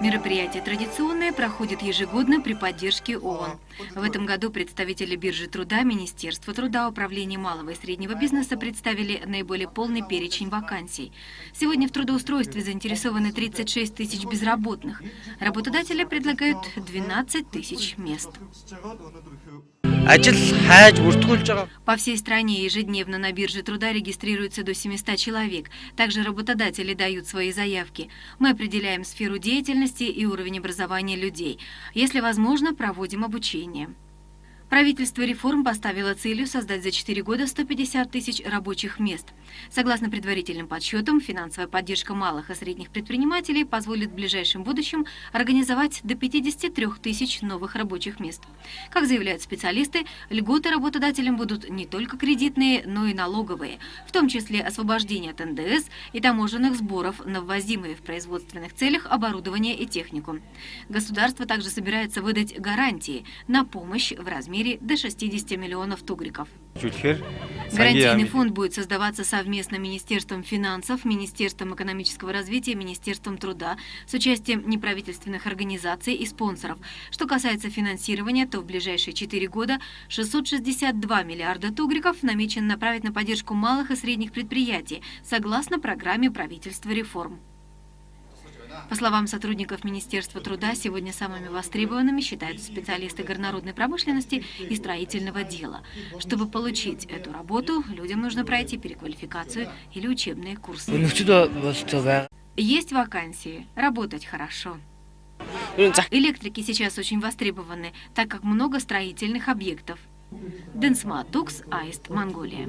Мероприятие традиционное проходит ежегодно при поддержке ООН. В этом году представители биржи труда, Министерства труда, Управления малого и среднего бизнеса представили наиболее полный перечень вакансий. Сегодня в трудоустройстве заинтересованы 36 тысяч безработных. Работодатели предлагают 12 тысяч мест. По всей стране ежедневно на бирже труда регистрируется до 700 человек. Также работодатели дают свои заявки. Мы определяем сферу деятельности и уровень образования людей. Если возможно, проводим обучение. Правительство реформ поставило целью создать за 4 года 150 тысяч рабочих мест. Согласно предварительным подсчетам, финансовая поддержка малых и средних предпринимателей позволит в ближайшем будущем организовать до 53 тысяч новых рабочих мест. Как заявляют специалисты, льготы работодателям будут не только кредитные, но и налоговые, в том числе освобождение от НДС и таможенных сборов на ввозимые в производственных целях оборудование и технику. Государство также собирается выдать гарантии на помощь в размере до 60 миллионов тугриков. Гарантийный фонд будет создаваться совместно Министерством финансов, Министерством экономического развития, Министерством труда с участием неправительственных организаций и спонсоров. Что касается финансирования, то в ближайшие 4 года 662 миллиарда тугриков намечено направить на поддержку малых и средних предприятий согласно программе правительства реформ. По словам сотрудников Министерства труда, сегодня самыми востребованными считаются специалисты горнорудной промышленности и строительного дела. Чтобы получить эту работу, людям нужно пройти переквалификацию или учебные курсы. байгаа. Есть вакансии, работать хорошо. Зах Электрики сейчас очень востребованы, так как много строительных объектов. Денсма Тукс, Аист, Монголия.